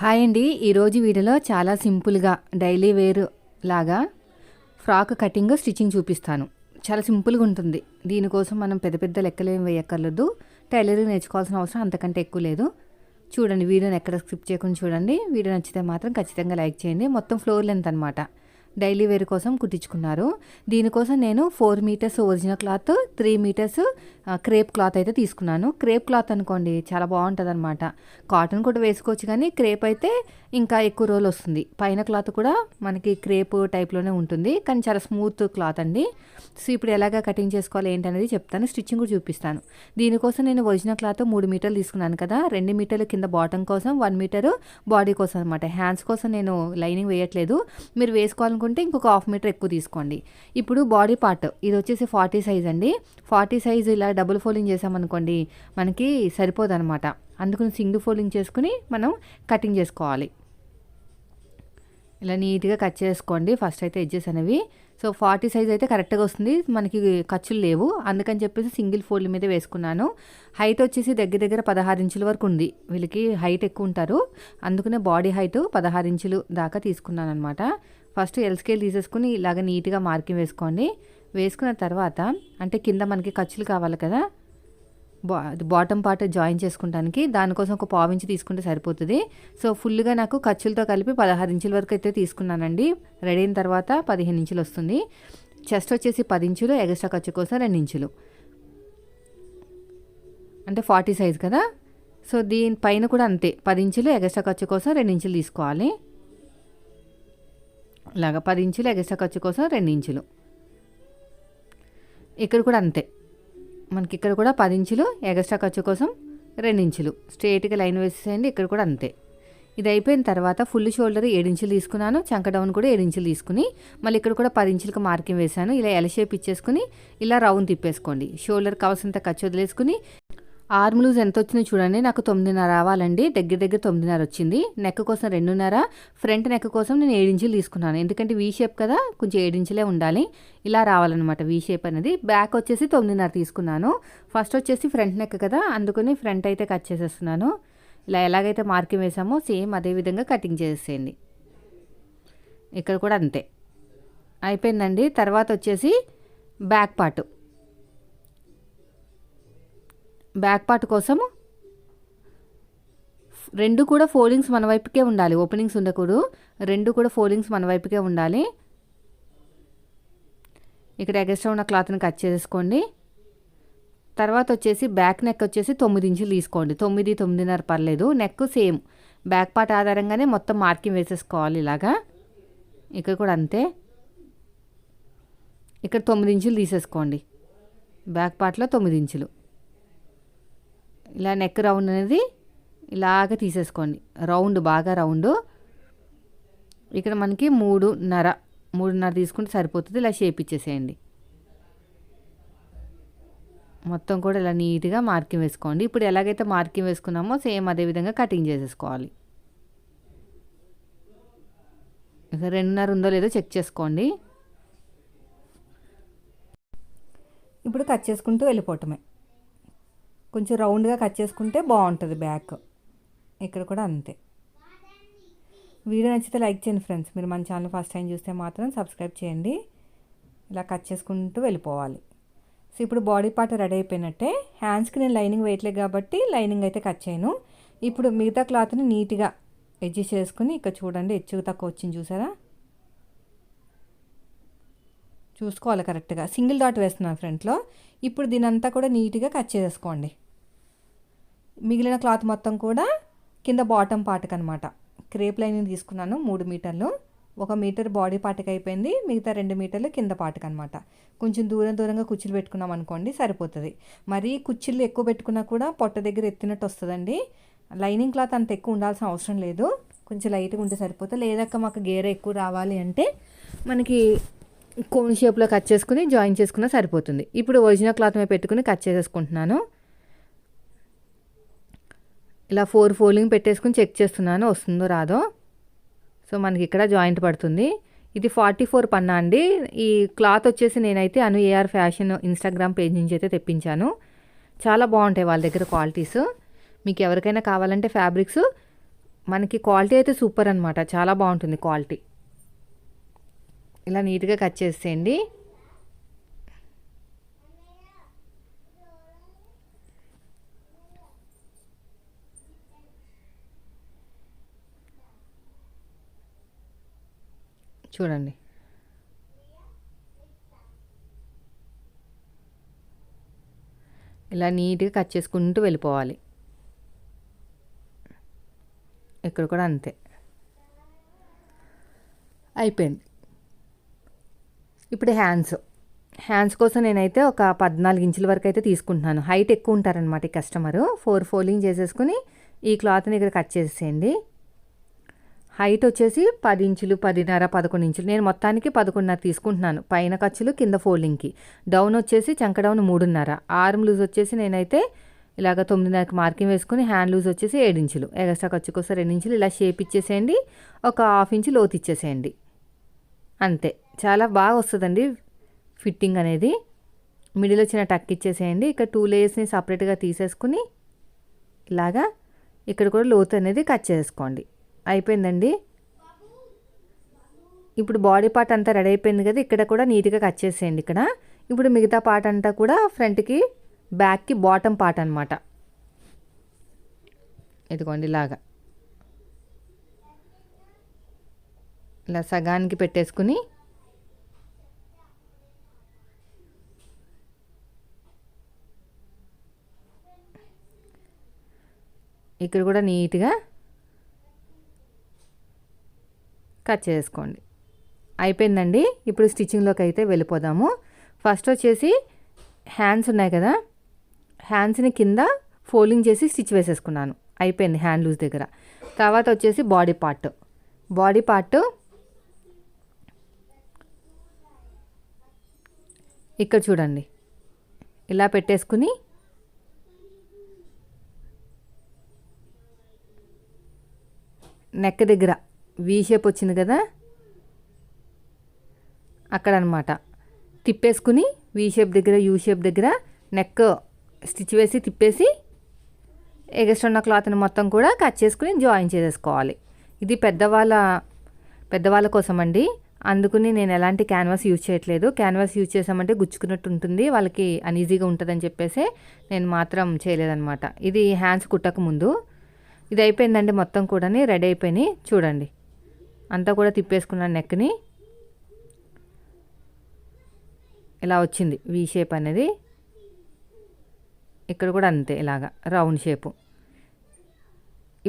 Hi అండి. ఈరోజు వీడియోలో చాలా సింపుల్గా డైలీ వేర్ లాగా ఫ్రాక్ కటింగ్ స్టిచ్చింగ్ చూపిస్తాను. చాలా సింపుల్గా ఉంటుంది. దీనికోసం మనం పెద్ద పెద్ద లెక్కలు ఏం వేయక్కర్లేదు. టైలరింగ్ నేర్చుకోవాల్సిన అవసరం అంతకంటే ఎక్కువ లేదు. చూడండి వీడియోని ఎక్కడ స్క్రిప్ట్ చేయకుండా చూడండి. వీడియో నచ్చితే మాత్రం ఖచ్చితంగా లైక్ చేయండి. మొత్తం ఫ్లోర్ లెంత్ అనమాట డైలీ వేర్ కోసం కుట్టించుకున్నారు. దీనికోసం నేను four metres original cloth three metres crepe cloth అయితే తీసుకున్నాను. క్రేప్ క్లాత్ అనుకోండి చాలా బాగుంటుంది అనమాట కాటన్ కూడా వేసుకోవచ్చు కానీ క్రేప్ అయితే ఇంకా ఎక్కువ రోజులు వస్తుంది. పైన క్లాత్ కూడా మనకి క్రేప్ టైప్లోనే ఉంటుంది. కానీ చాలా స్మూత్ క్లాత్ అండి. సో ఇప్పుడు ఎలాగ కటింగ్ చేసుకోవాలి ఏంటనేది చెప్తాను. స్టిచ్చింగ్ కూడా చూపిస్తాను. దీనికోసం నేను ఒరిజినల్ క్లాత్ మూడు మీటర్లు తీసుకున్నాను కదా. రెండు మీటర్లు కింద బాటమ్ కోసం వన్ మీటర్ బాడీ కోసం అనమాట హ్యాండ్స్ కోసం నేను లైనింగ్ వేయట్లేదు. మీరు వేసుకోవాలనుకుంటే ఇంకొక హాఫ్ మీటర్ ఎక్కువ తీసుకోండి. ఇప్పుడు బాడీ పార్ట్ ఇది వచ్చేసి ఫార్టీ సైజ్ అండి. ఫార్టీ సైజ్ ఇలా డబుల్ ఫోల్డింగ్ చేసామనుకోండి మనకి సరిపోదు అనమాట అందుకని సింగిల్ ఫోల్డింగ్ చేసుకుని మనం కటింగ్ చేసుకోవాలి. ఇలా నీట్గా కట్ చేసుకోండి ఫస్ట్ అయితే ఎడ్జెస్ అనేవి. సో ఫార్టీ సైజ్ అయితే కరెక్ట్గా వస్తుంది మనకి ఖర్చులు లేవు. అందుకని చెప్పేసి సింగిల్ ఫోల్డ్ మీద వేసుకున్నాను. హైట్ వచ్చేసి దగ్గర దగ్గర పదహారు ఇంచుల వరకు ఉంది. వీళ్ళకి హైట్ ఎక్కువ ఉంటారు. అందుకనే బాడీ హైట్ పదహారు ఇంచులు దాకా తీసుకున్నాను అనమాట ఫస్ట్ ఎల్ స్కేల్ తీసేసుకుని ఇలాగ నీట్గా మార్కింగ్ వేసుకోండి. వేసుకున్న తర్వాత అంటే కింద మనకి ఖర్చులు కావాలి కదా బా బాటమ్ పార్ట్ జాయిన్ చేసుకుంటానికి దానికోసం ఒక పావు ఇంచు తీసుకుంటే సరిపోతుంది. సో ఫుల్గా నాకు ఖర్చులతో కలిపి పదహారు ఇంచుల వరకు అయితే తీసుకున్నానండి. రెడీ అయిన తర్వాత పదిహేను ఇంచులు వస్తుంది. చెస్ట్ వచ్చేసి పది ఇంచులు ఎగస్ట్రా ఖర్చు కోసం రెండు ఇంచులు. అంటే ఫార్టీ సైజ్ కదా? సో దీని పైన కూడా అంతే. పది ఇంచులు ఎగస్ట్రా ఖర్చు కోసం రెండు ఇంచులు తీసుకోవాలి. ఇలాగ పది ఇంచులు ఎగస్ట్రా ఖర్చు కోసం రెండు ఇంచులు. ఇక్కడ కూడా అంతే. మనకి ఇక్కడ కూడా పది ఇంచులు ఎగస్ట్రా ఖర్చు కోసం రెండు ఇంచులు. స్ట్రేట్గా లైన్ వేసేసేయండి ఇక్కడ కూడా అంతే. ఇది అయిపోయిన తర్వాత ఫుల్ షోల్డర్ ఇంచులు తీసుకున్నాను చంక డౌన్ కూడా ఇంచులు తీసుకుని మళ్ళీ ఇక్కడ కూడా పది ఇంచులకు మార్కింగ్ వేసాను ఇలా ఎల్ షేప్ ఇచ్చేసుకుని ఇలా రౌండ్ తిప్పేసుకోండి. షోల్డర్ కావాల్సినంత ఖర్చు వదిలేసుకుని ఆర్మ్ లూజ్ ఎంత వచ్చిందో చూడండి. నాకు తొమ్మిదిన్నర రావాలండి. దగ్గర దగ్గర తొమ్మిదిన్నర వచ్చింది. నెక్ కోసం రెండున్నర. ఫ్రంట్ నెక్ కోసం నేను ఏడించులు తీసుకున్నాను. ఎందుకంటే వీ షేప్ కదా కొంచెం ఏడించులే ఉండాలి. ఇలా రావాలన్నమాట వీ షేప్ అనేది. బ్యాక్ వచ్చేసి తొమ్మిదిన్నర తీసుకున్నాను. ఫస్ట్ వచ్చేసి ఫ్రంట్ నెక్ కదా అందుకని ఫ్రంట్ అయితే కట్ చేసేస్తున్నాను. ఇలా ఎలాగైతే మార్కింగ్ వేసామో సేమ్ అదే విధంగా కటింగ్ చేసేయండి. ఇక్కడ కూడా అంతే. అయిపోయిందండి. తర్వాత వచ్చేసి బ్యాక్ పార్ట్ బ్యాక్ పార్ట్ కోసం రెండు కూడా ఫోల్డింగ్స్ మన వైపుకే ఉండాలి. ఓపెనింగ్స్ ఉండకూడదు. రెండు కూడా ఫోల్డింగ్స్ మన వైపుకే ఉండాలి. ఇక్కడ ఎగస్ట్రా ఉన్న క్లాత్ని కట్ చేసుకోండి. తర్వాత వచ్చేసి బ్యాక్ నెక్ వచ్చేసి తొమ్మిది ఇంచులు తీసుకోండి. తొమ్మిది తొమ్మిదిన్నర పర్లేదు. Neck same. బ్యాక్ పార్ట్ ఆధారంగానే మొత్తం మార్కింగ్ వేసేసుకోవాలి ఇలాగా. ఇక్కడ కూడా అంతే. ఇక్కడ తొమ్మిది ఇంచులు తీసేసుకోండి. బ్యాక్ పార్ట్లో తొమ్మిది ఇంచులు. ఇలా నెక్ రౌండ్ అనేది ఇలాగ తీసేసుకోండి. రౌండ్ బాగా రౌండ్. ఇక్కడ మనకి మూడున్నర మూడున్నర తీసుకుంటే సరిపోతుంది. ఇలా షేప్ ఇచ్చేసేయండి. మొత్తం కూడా ఇలా నీట్గా మార్కింగ్ వేసుకోండి. ఇప్పుడు ఎలాగైతే మార్కింగ్ వేసుకున్నామో సేమ్ అదే విధంగా కటింగ్ చేసేసుకోవాలి. ఇక రెండున్నర ఉందో లేదో చెక్ చేసుకోండి. ఇప్పుడు కట్ చేసుకుంటూ వెళ్ళిపోవటమే. కొంచెం రౌండ్గా కట్ చేసుకుంటే బాగుంటుంది బ్యాక్. ఇక్కడ కూడా అంతే. వీడియో నచ్చితే లైక్ చేయండి ఫ్రెండ్స్. మీరు మన ఛానల్ ఫస్ట్ టైం చూస్తే మాత్రం సబ్స్క్రైబ్ చేయండి. ఇలా కట్ చేసుకుంటూ వెళ్ళిపోవాలి. సో ఇప్పుడు బాడీ పార్ట్ రెడీ అయిపోయినట్టే. హ్యాండ్స్కి నేను లైనింగ్ వేయట్లేదు కాబట్టి లైనింగ్ అయితే కట్ చేయను. ఇప్పుడు మిగతా క్లాత్ని నీట్గా అడ్జస్ట్ చేసుకుని ఇక్కడ చూడండి హెచ్చు తక్కువ వచ్చింది చూసారా? చూసుకోవాలి కరెక్ట్గా. సింగిల్ డాట్ వేస్తున్నాను ఫ్రంట్లో. ఇప్పుడు దీనంతా కూడా నీట్గా కట్ చేసుకోండి మిగిలిన క్లాత్ మొత్తం కూడా కింద బాటమ్ పార్ట్కి అనమాట క్రేప్ లైనింగ్ తీసుకున్నాను మూడు మీటర్లు. ఒక మీటర్ బాడీ పార్ట్కి అయిపోయింది. మిగతా రెండు మీటర్లు కింద పార్ట్కి అనమాట కొంచెం దూరం దూరంగా కుర్చీలు పెట్టుకున్నాం అనుకోండి సరిపోతుంది. మరీ కుర్చీలు ఎక్కువ పెట్టుకున్నా కూడా పొట్ట దగ్గర ఎత్తినట్టు వస్తుందండి. లైనింగ్ క్లాత్ అంత ఎక్కువ ఉండాల్సిన అవసరం లేదు. కొంచెం లైట్గా ఉంటే సరిపోతుంది. లేదక్క మాకు గేర ఎక్కువ రావాలి అంటే మనకి కోన్ షేప్లో కట్ చేసుకుని జాయిన్ చేసుకున్నా సరిపోతుంది. ఇప్పుడు ఒరిజినల్ క్లాత్ మీద పెట్టుకుని కట్ చేసేసుకుంటున్నాను. ఇలా ఫోర్ ఫోల్డింగ్ పెట్టేసుకుని చెక్ చేస్తున్నాను వస్తుందో రాదో. సో మనకి ఇక్కడ జాయింట్ పడుతుంది. ఇది ఫార్టీ ఫోర్ పన్నా అండి. ఈ క్లాత్ వచ్చేసి నేనైతే Anu AR fashion Instagram page నుంచి అయితే తెప్పించాను. చాలా బాగుంటాయి వాళ్ళ దగ్గర క్వాలిటీస్. మీకు ఎవరికైనా కావాలంటే ఫ్యాబ్రిక్స్. మనకి క్వాలిటీ అయితే సూపర్ అనమాట చాలా బాగుంటుంది క్వాలిటీ. ఇలా నీట్గా కట్ చేసేయండి. చూడండి. ఇలా నీట్గా కట్ చేసుకుంటూ వెళ్ళిపోవాలి. ఇక్కడ కూడా అంతే. అయిపోయింది. ఇప్పుడు హ్యాండ్స్. హ్యాండ్స్ కోసం నేనైతే ఒక పద్నాలుగు ఇంచుల వరకు అయితే తీసుకుంటున్నాను. హైట్ ఎక్కువ ఉంటారనమాట ఈ కస్టమరు. ఫోర్ ఫోల్డింగ్ చేసేసుకుని ఈ క్లాత్ని ఇక్కడ కట్ చేసేయండి హైట్ వచ్చేసి పది ఇంచులు పదిన్నర పదకొండు ఇంచులు. నేను మొత్తానికి పదకొండున్నర తీసుకుంటున్నాను పైన ఖర్చులు కింద ఫోల్డింగ్కి. డౌన్ వచ్చేసి చంక డౌన్ మూడున్నర. ఆర్మ్ లూజ్ వచ్చేసి నేనైతే ఇలాగ తొమ్మిదిన్నరకి మార్కింగ్ వేసుకుని హ్యాండ్ లూజ్ వచ్చేసి ఏడు ఇంచులు. ఎగస్ట్రా ఖర్చు కోసం రెండు ఇంచులు ఇలా షేప్ ఇచ్చేసేయండి. ఒక హాఫ్ ఇంచు లోతు ఇచ్చేసేయండి. అంతే. చాలా బాగా వస్తుందండి ఫిట్టింగ్ అనేది. మిడిల్ వచ్చిన టక్ ఇచ్చేసేయండి. ఇక్కడ టూ లేయర్స్ని సపరేట్గా తీసేసుకుని ఇలాగా ఇక్కడ కూడా లోతు అనేది కట్ చేసుకోండి. అయిపోయిందండి. ఇప్పుడు బాడీ పార్ట్ అంతా రెడీ అయిపోయింది కదా ఇక్కడ కూడా నీట్గా కట్ చేసేయండి ఇక్కడ. ఇప్పుడు మిగతా పార్ట్ అంతా కూడా ఫ్రంట్కి బ్యాక్కి బాటమ్ పార్ట్ అనమాట ఇదిగోండి ఇలాగా. ఇలా సగానికి పెట్టేసుకుని ఇక్కడ కూడా నీట్గా కట్ చేసుకోండి. అయిపోయిందండి. ఇప్పుడు స్టిచ్చింగ్లోకి అయితే వెళ్ళిపోదాము. ఫస్ట్ వచ్చేసి హ్యాండ్స్ ఉన్నాయి కదా హ్యాండ్స్ని కింద ఫోల్డింగ్ చేసి స్టిచ్ వేసేసుకున్నాను. అయిపోయింది హ్యాండ్ లూజ్ దగ్గర. తర్వాత వచ్చేసి బాడీ పార్ట్. బాడీ పార్ట్ ఇక్కడ చూడండి. ఇలా పెట్టేసుకుని నెక్ దగ్గర వీ షేప్ వచ్చింది కదా? అక్కడ అనమాట తిప్పేసుకుని వీ షేప్ దగ్గర యూ షేప్ దగ్గర నెక్ స్టిచ్ వేసి తిప్పేసి ఎగస్ట్రా ఉన్న క్లాత్ని మొత్తం కూడా కట్ చేసుకుని జాయిన్ చేసేసుకోవాలి. ఇది పెద్దవాళ్ళ పెద్దవాళ్ళ కోసం అండి అందుకుని నేను ఎలాంటి క్యాన్వాస్ యూజ్ చేయట్లేదు. క్యాన్వాస్ యూజ్ చేసామంటే గుచ్చుకున్నట్టు ఉంటుంది. వాళ్ళకి అన్ఈజీగా ఉంటుందని చెప్పేసి నేను మాత్రం చేయలేదన్నమాట ఇది హ్యాండ్స్ కుట్టక ముందు. ఇది అయిపోయిందండి మొత్తం కూడా రెడీ అయిపోయినాయి. చూడండి. అంతా కూడా తిప్పేసుకున్నాను నెక్ని ఇలా వచ్చింది వీ షేప్ అనేది. ఇక్కడ కూడా అంతే ఇలాగా రౌండ్ షేపు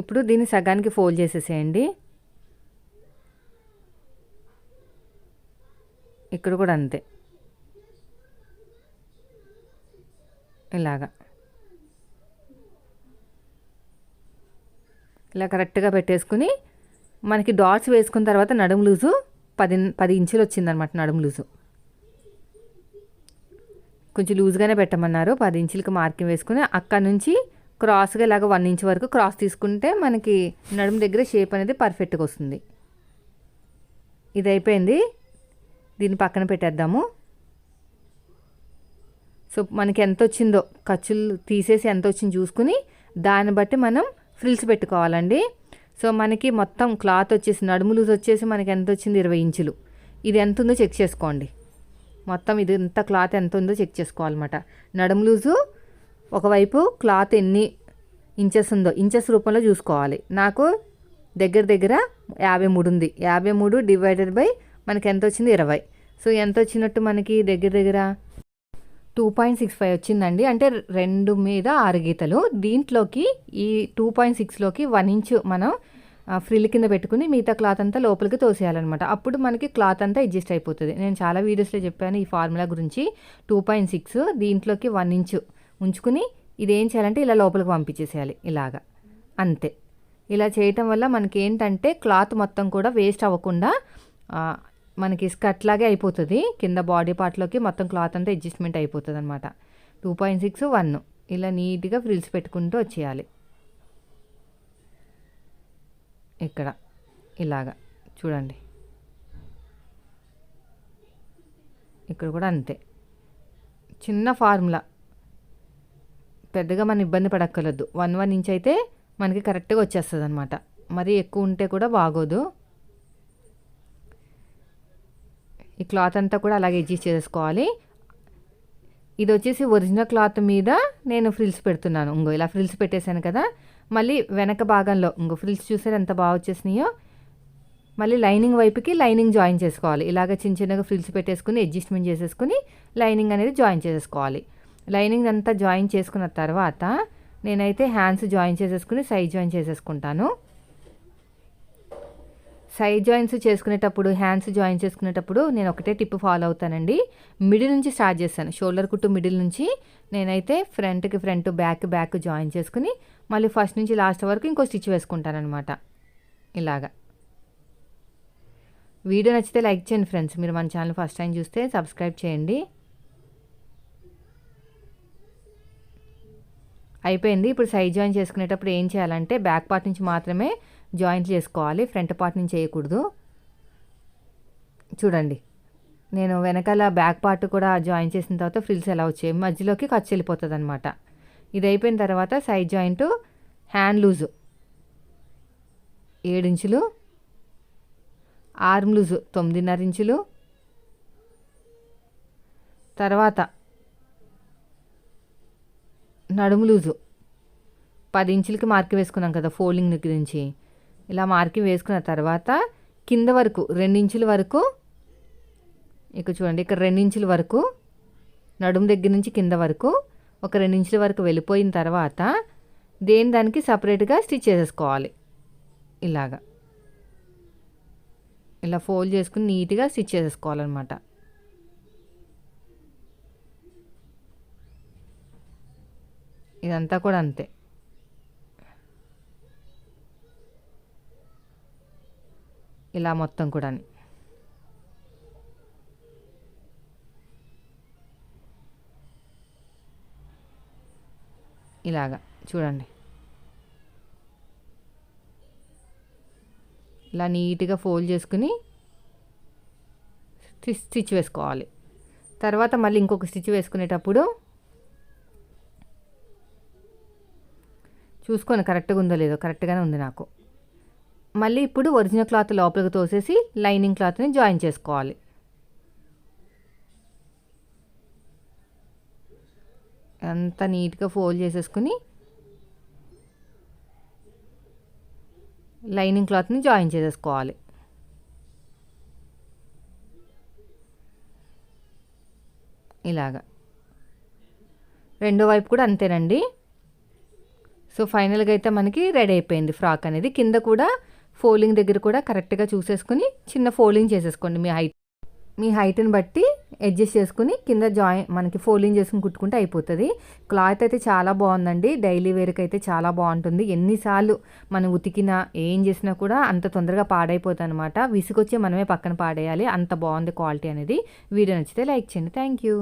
ఇప్పుడు దీన్ని సగానికి ఫోల్డ్ చేసేసేయండి. ఇక్కడ కూడా అంతే. ఇలాగా. ఇలా కరెక్ట్గా పెట్టేసుకుని మనకి డాట్స్ వేసుకున్న తర్వాత నడుము లూజు పది పది ఇంచులు వచ్చిందనమాట నడుము లూజు. కొంచెం లూజ్గానే పెట్టమన్నారు. పది ఇంచులకి మార్కింగ్ వేసుకుని అక్కడ నుంచి క్రాస్గా ఇలాగ వన్ ఇంచ్ వరకు క్రాస్ తీసుకుంటే మనకి నడుము దగ్గర షేప్ అనేది పర్ఫెక్ట్గా వస్తుంది. ఇది అయిపోయింది. దీన్ని పక్కన పెట్టేద్దాము. సో మనకి ఎంత వచ్చిందో ఖర్చులు తీసేసి ఎంత వచ్చిందో చూసుకుని దాన్ని బట్టి మనం ఫ్రిల్స్ పెట్టుకోవాలండి. సో మనకి మొత్తం క్లాత్ వచ్చేసి నడుము లూజ్ వచ్చేసి మనకి ఎంత వచ్చింది? ఇరవై ఇంచులు. ఇది ఎంత ఉందో చెక్ చేసుకోండి. మొత్తం ఇది ఎంత క్లాత్ ఎంత ఉందో చెక్ చేసుకోవాలన్నమాట. నడుము లూజు ఒకవైపు క్లాత్ ఎన్ని ఇంచెస్ ఉందో ఇంచెస్ రూపంలో చూసుకోవాలి. నాకు దగ్గర దగ్గర యాభై మూడు ఉంది. యాభై మూడు డివైడెడ్ బై మనకి ఎంత వచ్చింది? ఇరవై. సో ఎంత వచ్చినట్టు మనకి దగ్గర దగ్గర? టూ పాయింట్ సిక్స్ ఫైవ్ వచ్చిందండి. అంటే రెండు మీద ఆరు గీతలు. దీంట్లోకి ఈ టూ పాయింట్ సిక్స్లోకి వన్ ఇంచ్ మనం ఫ్రిల్ కింద పెట్టుకుని మిగతా క్లాత్ అంతా లోపలికి తోసేయాలన్నమాట. అప్పుడు మనకి క్లాత్ అంతా అడ్జస్ట్ అయిపోతుంది. నేను చాలా వీడియోస్లో చెప్పాను ఈ ఫార్ములా గురించి. టూ పాయింట్ సిక్స్ దీంట్లోకి వన్ ఇంచ్ ఉంచుకుని ఇది ఏం చేయాలంటే ఇలా లోపలికి పంపించేసేయాలి. ఇలాగా. అంతే. ఇలా చేయటం వల్ల మనకి ఏంటంటే క్లాత్ మొత్తం కూడా వేస్ట్ అవ్వకుండా మనకి స్కర్ట్ లాగే అయిపోతుంది. కింద బాడీ పార్ట్లోకి మొత్తం క్లాత్ అంతా అడ్జస్ట్మెంట్ అయిపోతుంది అనమాట టూ పాయింట్ సిక్స్ వన్. ఇలా నీట్గా ఫ్రిల్స్ పెట్టుకుంటూ వచ్చేయాలి. ఇక్కడ. ఇలాగా. చూడండి. ఇక్కడ కూడా అంతే. చిన్న ఫార్ములా. పెద్దగా మనం ఇబ్బంది పడక్కర్లేదు. వన్ వన్ ఇంచ్ అయితే మనకి కరెక్ట్గా వచ్చేస్తుంది అనమాట మరీ ఎక్కువ ఉంటే కూడా బాగోదు. ఈ క్లాత్ అంతా కూడా అలాగే అడ్జస్ట్ చేసుకోవాలి. ఇది వచ్చేసి ఒరిజినల్ క్లాత్ మీద నేను ఫ్రిల్స్ పెడుతున్నాను. ఇంకో ఇలా ఫ్రిల్స్ పెట్టేశాను కదా. మళ్ళీ వెనక భాగంలో ఇంకో ఫ్రిల్స్ చూసారు ఎంత బాగా వచ్చేసినాయో? మళ్ళీ లైనింగ్ వైపుకి లైనింగ్ జాయిన్ చేసుకోవాలి. ఇలాగ చిన్న చిన్నగా ఫ్రిల్స్ పెట్టేసుకుని అడ్జస్ట్మెంట్ చేసేసుకుని లైనింగ్ అనేది జాయిన్ చేసేసుకోవాలి. లైనింగ్ అంతా జాయిన్ చేసుకున్న తర్వాత నేనైతే హ్యాండ్స్ జాయిన్ చేసేసుకుని సైజ్ జాయిన్ చేసేసుకుంటాను. సైడ్ జాయింట్స్ చేసుకునేటప్పుడు హ్యాండ్స్ జాయిన్ చేసుకునేటప్పుడు నేను ఒకటే టిప్ ఫాలో అవుతానండి. మిడిల్ నుంచి స్టార్ట్ చేస్తాను. షోల్డర్ కుట్టు మిడిల్ నుంచి నేనైతే ఫ్రంట్కి ఫ్రంట్ బ్యాక్ బ్యాక్ జాయిన్ చేసుకుని మళ్ళీ ఫస్ట్ నుంచి లాస్ట్ వరకు ఇంకో స్టిచ్ వేసుకుంటాను అనమాట ఇలాగా. వీడియో నచ్చితే లైక్ చేయండి ఫ్రెండ్స్. మీరు మన ఛానల్ ఫస్ట్ టైం చూస్తే సబ్స్క్రైబ్ చేయండి. అయిపోయింది. ఇప్పుడు సైజ్ జాయిన్ చేసుకునేటప్పుడు ఏం చేయాలంటే బ్యాక్ పార్ట్ నుంచి మాత్రమే జాయింట్ చేసుకోవాలి ఫ్రంట్ పార్ట్ నుంచి చేయకూడదు. చూడండి నేను వెనకాల బ్యాక్ పార్ట్ కూడా జాయిన్ చేసిన తర్వాత ఫ్రిల్స్ ఎలా వచ్చాయి మధ్యలోకి ఖర్చు వెళ్ళిపోతుంది అనమాట ఇది అయిపోయిన తర్వాత సైడ్ జాయింట్ హ్యాండ్ లూజు. ఏడించులు ఆర్మ్ లూజు తొమ్మిదిన్నర ఇంచులు. తర్వాత నడుము లూజు. పది ఇంచులకి మార్క్ వేసుకున్నాం కదా ఫోల్డింగ్ దగ్గర నుంచి. ఇలా మార్కింగ్ వేసుకున్న తర్వాత కింద వరకు రెండించుల వరకు ఇక్కడ చూడండి ఇక్కడ రెండించుల వరకు నడుము దగ్గర నుంచి కింద వరకు ఒక రెండించుల వరకు వెళ్ళిపోయిన తర్వాత దేని దానికి సపరేట్గా స్టిచ్ చేసేసుకోవాలి. ఇలాగా. ఇలా ఫోల్డ్ చేసుకుని నీట్గా స్టిచ్ చేసేసుకోవాలన్నమాట. ఇదంతా కూడా అంతే. ఇలా మొత్తం కూడా ఇలాగా చూడండి. ఇలా నీట్గా ఫోల్డ్ చేసుకుని స్టిచ్ వేసుకోవాలి. తర్వాత మళ్ళీ ఇంకొక స్టిచ్ వేసుకునేటప్పుడు చూసుకొని కరెక్ట్గా ఉందో లేదో కరెక్ట్గానే ఉంది నాకు. మళ్ళీ ఇప్పుడు ఒరిజినల్ క్లాత్ లోపలికి తోసేసి లైనింగ్ క్లాత్ని జాయిన్ చేసుకోవాలి. అంత నీట్గా ఫోల్డ్ చేసేసుకుని లైనింగ్ క్లాత్ని జాయిన్ చేసేసుకోవాలి. ఇలాగా. రెండో వైపు కూడా అంతేనండి. సో ఫైనల్గా అయితే మనకి రెడీ అయిపోయింది ఫ్రాక్ అనేది. కింద కూడా ఫోల్డింగ్ దగ్గర కూడా కరెక్ట్గా చూసేసుకుని చిన్న ఫోల్డింగ్ చేసేసుకోండి మీ హైట్. మీ హైట్ని బట్టి అడ్జస్ట్ చేసుకుని కింద జాయిన్ మనకి ఫోల్డింగ్ చేసుకుని కుట్టుకుంటే అయిపోతుంది. క్లాత్ అయితే చాలా బాగుందండి. డైలీ వేర్కి అయితే చాలా బాగుంటుంది. ఎన్నిసార్లు మనం ఉతికినా ఏం చేసినా కూడా అంత తొందరగా పాడైపోతుంది అనమాట విసుకొచ్చి మనమే పక్కన పాడేయాలి. అంత బాగుంది క్వాలిటీ అనేది. వీడియో నచ్చితే లైక్ చేయండి. Thank you